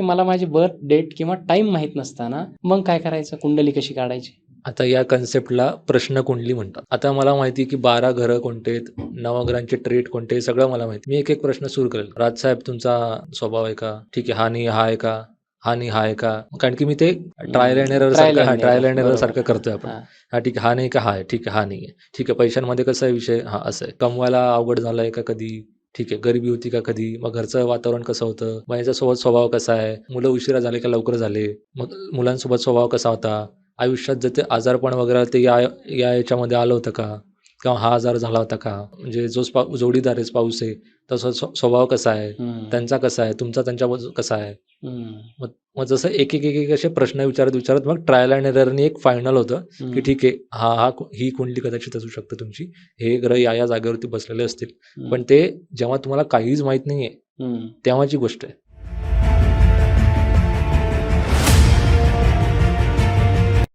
मला माझी birth date किंवा टाइम माहीत नसताना मग काय करायचं? कुंडली कशी काढायची? आता या कन्सेप्टला प्रश्न कुंडली म्हणतात. आता मला माहिती की बारा घरं कोणते आहेत? नवग्रहांचे ट्रेट कोणते सगळं मला माहिती. मी एक एक प्रश्न सुरू करेल. राजसाहेब तुमचा स्वभाव आहे का? ठीक आहे. हा नाही हा आहे का? हा नाही हा आहे का? कारण की मी ते ट्रायल अँड एरर सारखं हा ट्रायल अँड एरर. सारखं करतोय आपण. हा. ठीक आहे. हा नाही का? हा आहे. ठीक आहे. हा नाही आहे. ठीक आहे. पैशांमध्ये कसा आहे विषय? हा असं आहे. कमवायला अवघड झालंय का कधी? ठीक आहे गरिबी होती का कधी? मग घरचं वातावरण कसं होतं? मग याच्यासोबत स्वभाव कसा आहे? मुलं उशिरा झाले का लवकर झाले? मग मुलांसोबत स्वभाव कसा होता? आयुष्यात जर ते आजारपण वगैरे ते या या याच्यामध्ये आलं होतं का? किंवा हा आजार झाला होता का म्हणजे जो आहे पाऊस आहे तसा स्व- स्वभाव कसा आहे. त्यांचा कसा आहे तुमचा त्यांच्याबद्दल कसा आहे. मग जसं एक एक एक एक असे प्रश्न विचारत विचारत मग ट्रायल अँड एररनी एक फायनल होतं. की ठीक आहे हा हा ही कुंडली कदाचित असू शकते तुमची हे ग्रह या या जागेवरती बसलेले असतील. पण ते जेव्हा तुम्हाला काहीच माहीत नाहीये. तेव्हाची गोष्ट आहे